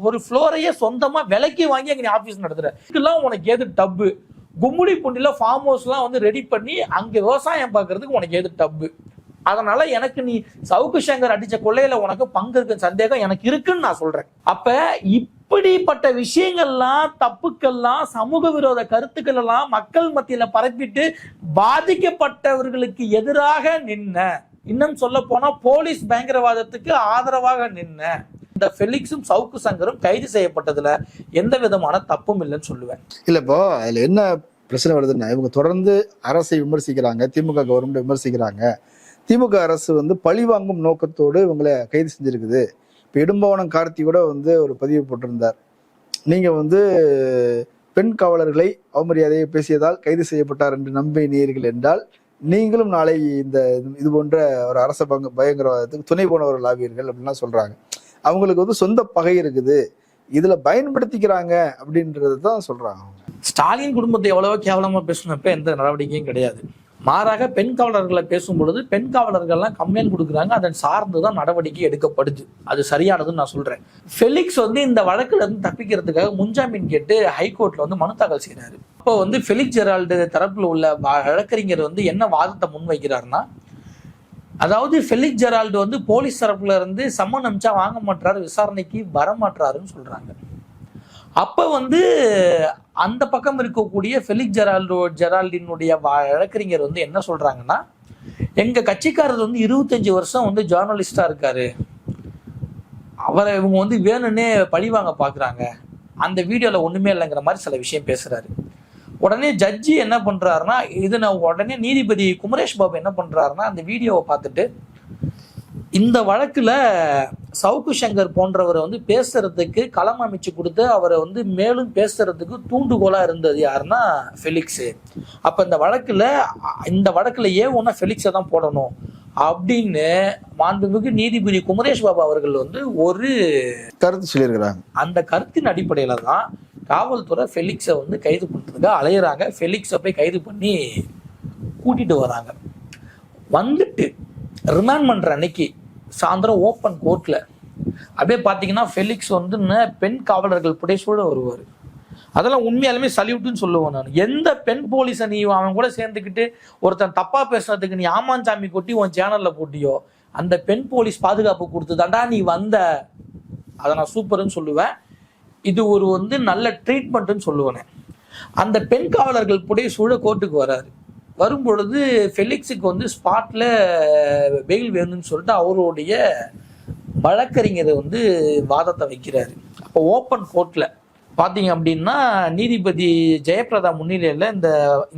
ஒரு ஃப்ளோரையே சொந்தமாக விலைக்கு வாங்கி அங்கே நீ ஆஃபீஸ் நடத்துகிற இதுக்கெல்லாம் உனக்கு ஏது டப்பு கும்முடி பூண்டில ஃபார்ம் ஹவுஸ்லாம் வந்து ரெடி பண்ணி அங்கே விவசாயம் பார்க்கறதுக்கு உனக்கு ஏது டப்பு அதனால எனக்கு நீ சவுக்கு சங்கர் அடிச்ச கொள்ளையில உனக்கு பங்கு இருக்கு சந்தேகம் எனக்கு இருக்குன்னு நான் சொல்றேன். அப்ப இப்படிப்பட்ட விஷயங்கள்லாம் தப்புக்கள்லாம் சமூக விரோத கருத்துக்கள் எல்லாம் மக்கள் மத்தியில பரப்பிட்டு பாதிக்கப்பட்டவர்களுக்கு எதிராக நின்ன. இன்னும் சொல்ல போனா போலீஸ் பயங்கரவாதத்துக்கு ஆதரவாக நின்ன. இந்த ஃபெலிக்ஸும் சவுக்கு சங்கரும் கைது செய்யப்பட்டதுல எந்த விதமான தப்பும் இல்லைன்னு சொல்லுவேன். இல்ல இப்போ அதுல என்ன பிரச்சனை வருதுன்னா இவங்க தொடர்ந்து அரசை விமர்சிக்கிறாங்க திமுக கவர்மெண்ட் விமர்சிக்கிறாங்க. திமுக அரசு வந்து பழிவாங்கும் நோக்கத்தோடு இவங்களை கைது செஞ்சிருக்குது. இப்போ இடும்பவனம் கார்த்தி கூட வந்து ஒரு பதிவு போட்டிருந்தார். நீங்கள் வந்து பெண் காவலர்களை அவமரியாதையை பேசியதால் கைது செய்யப்பட்டார் என்று நம்பினீர்கள் என்றால் நீங்களும் நாளை இந்த இது போன்ற ஒரு அரச பங்கு பயங்கரவாதத்துக்கு துணை போனவர்கள் ஆவீர்கள் அப்படின்லாம் சொல்கிறாங்க அவங்களுக்கு வந்து சொந்த பகை இருக்குது. இதுல பயன்படுத்திக்கிறாங்க அப்படின்றது தான் சொல்றாங்க ஸ்டாலின் குடும்பத்தை எவ்வளவோ கேவலமா பேசினப்ப எந்த நடவடிக்கையும் கிடையாது. மாறாக பெண் காவலர்களை பேசும் பொழுது பெண் காவலர்கள்லாம் கம்ப்ளைண்ட் கொடுக்குறாங்க. அதன் சார்ந்து தான் நடவடிக்கை எடுக்கப்படுது. அது சரியானதுன்னு நான் சொல்றேன். ஃபெலிக்ஸ் வந்து இந்த வழக்குல இருந்து தப்பிக்கிறதுக்காக முன்ஜாமீன் கேட்டு ஹைகோர்ட்ல வந்து மனு தாக்கல் செய்றாரு. அப்போ வந்து ஃபெலிக்ஸ் ஜெரால்டு தரப்புல உள்ள வழக்கறிஞர் வந்து என்ன வாதத்தை முன்வைக்கிறாருன்னா அதாவது ஃபெலிக் ஜெரால்டு வந்து போலீஸ் தரப்புல இருந்து சம்மன் அமிச்சா வாங்க மாட்டாரு விசாரணைக்கு வரமாட்டாருன்னு சொல்றாங்க. அப்ப வந்து அந்த பக்கம் இருக்கக்கூடிய ஃபெலிக் ஜெரால்டோ ஜெரால்டினுடைய வழக்கறிஞர் வந்து என்ன சொல்றாங்கன்னா எங்க கட்சிக்காரர் வந்து இருபத்தஞ்சு வருஷம் வந்து ஜேர்னலிஸ்டா இருக்காரு. அவரை இவங்க வந்து வேணும்னே பழிவாங்க பாக்குறாங்க. அந்த வீடியோல ஒண்ணுமே இல்லைங்கிற மாதிரி சில விஷயம் பேசுறாரு. உடனே ஜட்ஜி என்ன பண்றாருன்னா இது நான் உடனே நீதிபதி குமரேஷ் பாபு என்ன பண்றாருன்னா அந்த வீடியோவை பார்த்துட்டு இந்த வழக்குல சவுக்கு சங்கர் போன்றவரை வந்து பேசுறதுக்கு களம் அமைச்சு கொடுத்து அவரை வந்து மேலும் பேசுறதுக்கு தூண்டுகோலா இருந்தது யாருன்னா ஃபெலிக்ஸ் அப்ப இந்த வழக்குல இந்த வழக்குல ஏன் ஒன்னா ஃபெலிக்ஸை தான் போடணும்? அப்படின்னு மாண்புமிகு நீதிபதி குமரேஷ் பாபு அவர்கள் வந்து ஒரு கருத்து சொல்லியிருக்கிறாங்க. அந்த கருத்தின் அடிப்படையில தான் காவல்துறை ஃபெலிக்ஸை வந்து கைது பண்ணுறதுக்காக அலையிறாங்க. ஃபெலிக்ஸை போய் கைது பண்ணி கூட்டிகிட்டு வராங்க வந்துட்டு ரிமாண்ட் பண்ணுற அன்னைக்கு சாயந்தரம் ஓப்பன் கோர்ட்டில் அப்படியே பார்த்தீங்கன்னா ஃபெலிக்ஸ் வந்து பெண் காவலர்கள் புடைசூட வருவார். அதெல்லாம் உண்மையாலுமே சல்யூட்னு சொல்லுவேன் நான். எந்த பெண் போலீஸை நீ அவன் கூட சேர்ந்துக்கிட்டு ஒருத்தன் தப்பாக பேசுறதுக்கு நீ ஆமாஞ்சாமி கொட்டி உன் சேனலில் போட்டியோ அந்த பெண் போலீஸ் பாதுகாப்பு கொடுத்துதாண்டா நீ வந்த? அதை நான் சூப்பர்னு சொல்லுவேன். இது ஒரு வந்து நல்ல ட்ரீட்மெண்ட்னு சொல்லுவேன். அந்த பெண் காவலர்கள் புடைய சூழ கோர்ட்டுக்கு வராரு. வரும்பொழுது ஃபெலிக்ஸுக்கு வந்து ஸ்பாட்ல பெயில் வேணும்னு சொல்லிட்டு அவருடைய வழக்கறிஞரை வந்து வாதத்தை வைக்கிறாரு. அப்போ ஓப்பன் கோர்ட்ல பார்த்தீங்க அப்படின்னா நீதிபதி ஜெயபிரதா முன்னிலையில் இந்த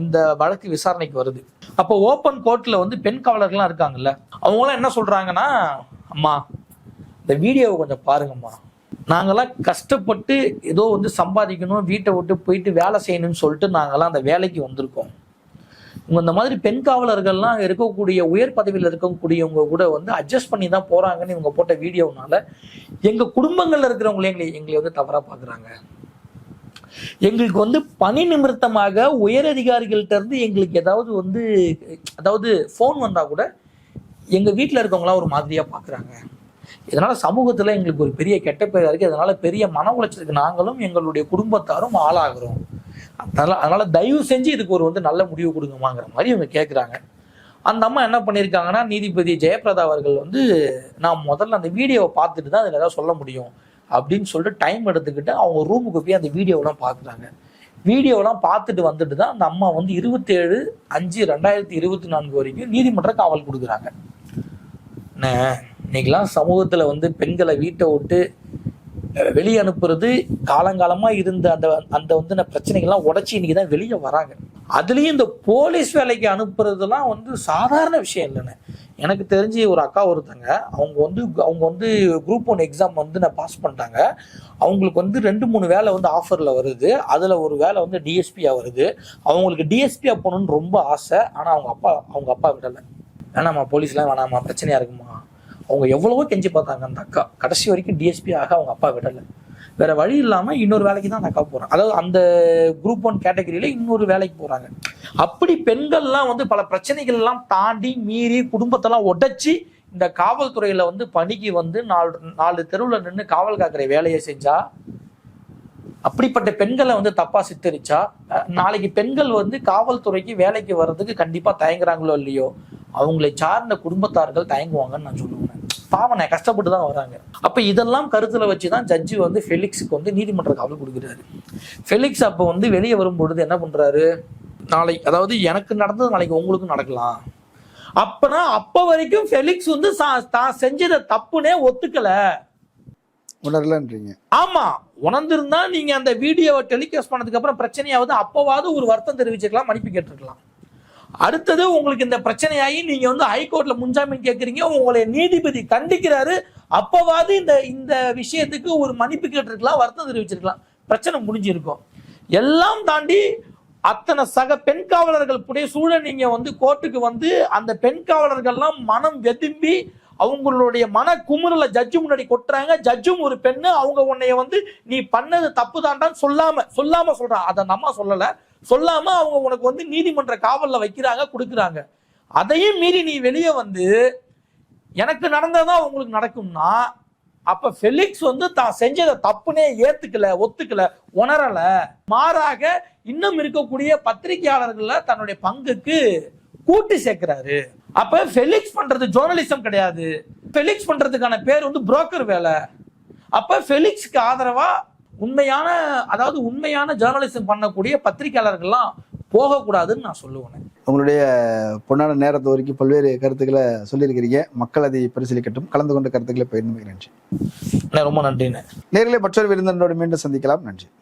இந்த வழக்கு விசாரணைக்கு வருது. அப்போ ஓப்பன் கோர்ட்டில் வந்து பெண் காவலர்கள்லாம் இருக்காங்கல்ல. அவங்களாம் என்ன சொல்கிறாங்கன்னா அம்மா இந்த வீடியோவை கொஞ்சம் பாருங்கம்மா. நாங்களாம் கஷ்டப்பட்டு ஏதோ வந்து சம்பாதிக்கணும் வீட்டை விட்டு போயிட்டு வேலை செய்யணும்னு சொல்லிட்டு நாங்களாம் அந்த வேலைக்கு வந்திருக்கோம். இவங்க இந்த மாதிரி பெண் காவலர்கள்லாம் இருக்கக்கூடிய உயர் பதவியில் இருக்கக்கூடியவங்க கூட வந்து அட்ஜஸ்ட் பண்ணி தான் போகிறாங்கன்னு இவங்க போட்ட வீடியோனால எங்கள் குடும்பங்களில் இருக்கிறவங்களே எங்களை எங்களை வந்து தவறாக பார்க்குறாங்க. எங்களுக்கு வந்து பணி நிமித்தமாக உயர் அதிகாரிகள்கிட்ட இருந்து எங்களுக்கு ஏதாவது வந்து அதாவது ஃபோன் வந்தால் கூட எங்கள் வீட்டில் இருக்கவங்களாம் ஒரு மாதிரியாக பார்க்குறாங்க. இதனால் சமூகத்தில் எங்களுக்கு ஒரு பெரிய கெட்ட பேராக இருக்குது அதனால் பெரிய மன உளைச்சலுக்கு நாங்களும் எங்களுடைய குடும்பத்தாரும் ஆளாகிறோம். அதனால் அதனால் தயவு செஞ்சு இதுக்கு ஒரு வந்து நல்ல முடிவு கொடுங்கம்மாங்கிற மாதிரி இவங்க கேட்குறாங்க அந்த அம்மா என்ன பண்ணியிருக்காங்கன்னா நீதிபதி ஜெயபிரதா அவர்கள் வந்து நான் முதல்ல அந்த வீடியோவை பார்த்துட்டு தான் அதில் ஏதாவது சொல்ல முடியும் அப்படின்னு சொல்லிட்டு டைம் எடுத்துக்கிட்டு அவங்க ரூமுக்கு போய் அந்த வீடியோவெலாம் பார்க்குறாங்க. வீடியோலாம் பார்த்துட்டு வந்துட்டு தான் அந்த அம்மா வந்து இருபத்தேழு அஞ்சு ரெண்டாயிரத்தி இருபத்தி நான்கு வரைக்கும் நீதிமன்ற காவல் கொடுக்குறாங்க. இன்றைக்கெலாம் இன்னைக்கெல்லாம் வந்து பெண்களை வீட்டை விட்டு வெளியே அனுப்புறது காலங்காலமாக இருந்த அந்த அந்த வந்து அந்த பிரச்சனைகள்லாம் உடச்சி இன்னைக்கு தான் வெளியே வராங்க. அதுலேயும் இந்த போலீஸ் வேலைக்கு அனுப்புறதுலாம் வந்து சாதாரண விஷயம் இல்லைண்ணே. எனக்கு தெரிஞ்சு ஒரு அக்கா ஒருத்தங்க அவங்க வந்து அவங்க வந்து குரூப் ஒன் எக்ஸாம் வந்து நான் பாஸ் பண்ணிட்டாங்க. அவங்களுக்கு வந்து ரெண்டு மூணு வேலை வந்து ஆஃபரில் வருது. அதில் ஒரு வேலை வந்து டிஎஸ்பியாக வருது. அவங்களுக்கு டிஎஸ்பியாக போகணுன்னு ரொம்ப ஆசை. ஆனால் அவங்க அப்பா அவங்க அப்பா விடலை. வேணாமா போலீஸ்லாம் வேணாம்மா பிரச்சனையாக இருக்குமா? அவங்க எவ்வளவோ கெஞ்சி பார்த்தாங்க அந்த அக்கா. கடைசி வரைக்கும் டிஎஸ்பி ஆக அவங்க அப்பா விடலை. வேற வழி இல்லாமல் இன்னொரு வேலைக்கு தான் அந்த அக்கா போகிறாங்க அதாவது அந்த குரூப் ஒன் கேட்டகரியில இன்னொரு வேலைக்கு போறாங்க. அப்படி பெண்கள்லாம் வந்து பல பிரச்சனைகள் எல்லாம் தாண்டி மீறி குடும்பத்தெல்லாம் உடைச்சி இந்த காவல்துறையில வந்து பணிக்கு வந்து நாலு நாலு தெருவில் நின்று காவல் காக்கிற வேலையை செஞ்சா அப்படிப்பட்ட பெண்களை வந்து தப்பா சித்தரிச்சா நாளைக்கு பெண்கள் வந்து காவல்துறைக்கு வேலைக்கு வர்றதுக்கு கண்டிப்பா தயங்குறாங்களோ இல்லையோ அவங்களை சார்ந்த குடும்பத்தார்கள் தயங்குவாங்கன்னு நான் சொல்லுவேன். பாவம் நான் கஷ்டப்பட்டு தான் வராங்க. அப்ப இதெல்லாம் கருத்துல வச்சு தான் ஜட்ஜி வந்து ஃபெலிக்ஸுக்கு வந்து நீதிமன்ற காவல் கொடுக்குறாரு. ஃபெலிக்ஸ் அப்போ வந்து வெளியே வரும்பொழுது என்ன பண்றாரு? நாளை அதாவது எனக்கு நடந்தது நாளைக்கு உங்களுக்கும் நடக்கலாம். அப்பனா அப்ப வரைக்கும் ஃபெலிக்ஸ் வந்து தான் செஞ்சதை தப்புனே ஒத்துக்கல. உணரலன்றீங்க. ஆமா உணர்ந்திருந்தா நீங்க அந்த வீடியோவை டெலிகாஸ்ட் பண்ணதுக்கு அப்புறம் பிரச்சனையாவது அப்பவாவது ஒரு வருத்தம் தெரிவிச்சுக்கலாம் மன்னிப்பு கேட்டிருக்கலாம். அடுத்தது உங்களுக்கு இந்த பிரச்சனையாகி நீங்க வந்து ஹைகோர்ட்ல முன்ஜாமீன் கேட்குறீங்க உங்களை நீதிபதி கண்டிக்கிறாரு. அப்பவாது இந்த இந்த விஷயத்துக்கு ஒரு மன்னிப்பு கேட்டிருக்கலாம் வருத்தம் தெரிவிச்சிருக்கலாம். பிரச்சனை முடிஞ்சிருக்கும். எல்லாம் தாண்டி அத்தனை சக பெண் காவலர்கள் புடைய சூழல் நீங்க வந்து கோர்ட்டுக்கு வந்து அந்த பெண் காவலர்கள்லாம் மனம் வெதும்பி அவங்களுடைய மன குமுறல ஜட்ஜு முன்னாடி கொட்டுறாங்க. ஜட்ஜும் ஒரு பெண்ணு அவங்க உன்னைய வந்து நீ பண்ணது தப்பு தாண்டான்னு சொல்லாம சொல்லாம சொல்றான் அதை நம்ம சொல்லலை. சொல்லாம அவங்க உனக்கு வந்து நீதிமன்ற காவலில் வைக்கிறாங்க கொடுக்குறாங்க. அதையும் மீறி நீ வெளியே வந்து எனக்கு நடந்ததான் உங்களுக்கு நடக்கும்னா அப்ப ஃபெலிக்ஸ் வந்து தான் செஞ்சதை தப்புனே ஏத்துக்கல ஒத்துக்கல உணரல. மாறாக இன்னும் இருக்கக்கூடிய பத்திரிகையாளர்கள தன்னுடைய பங்குக்கு கூட்டி சேர்க்கிறாரு. அப்ப ஃபெலிக்ஸ் பண்றது ஜேர்னலிசம் கிடையாது. ஃபெலிக்ஸ் பண்றதுக்கான பேர் வந்து புரோக்கர் வேலை. அப்ப ஃபெலிக்ஸ்க்கு ஆதரவா உண்மையான அதாவது உண்மையான ஜேர்னலிசம் பண்ணக்கூடிய பத்திரிகையாளர்கள்லாம் போகக்கூடாதுன்னு நான் சொல்லுவேன். உங்களுடைய பொன்னான நேரத்தை வரைக்கும் பல்வேறு கருத்துக்களை சொல்லியிருக்கிறீங்க. மக்கள் அதை பரிசீலிக்கட்டும். கலந்து கொண்ட கருத்துக்களை பகிர்ந்து நன்றி. ரொம்ப நன்றிண்ணே. நேரிலே மற்றொரு விருந்தினரோடு மீண்டும் சந்திக்கலாம். நன்றி.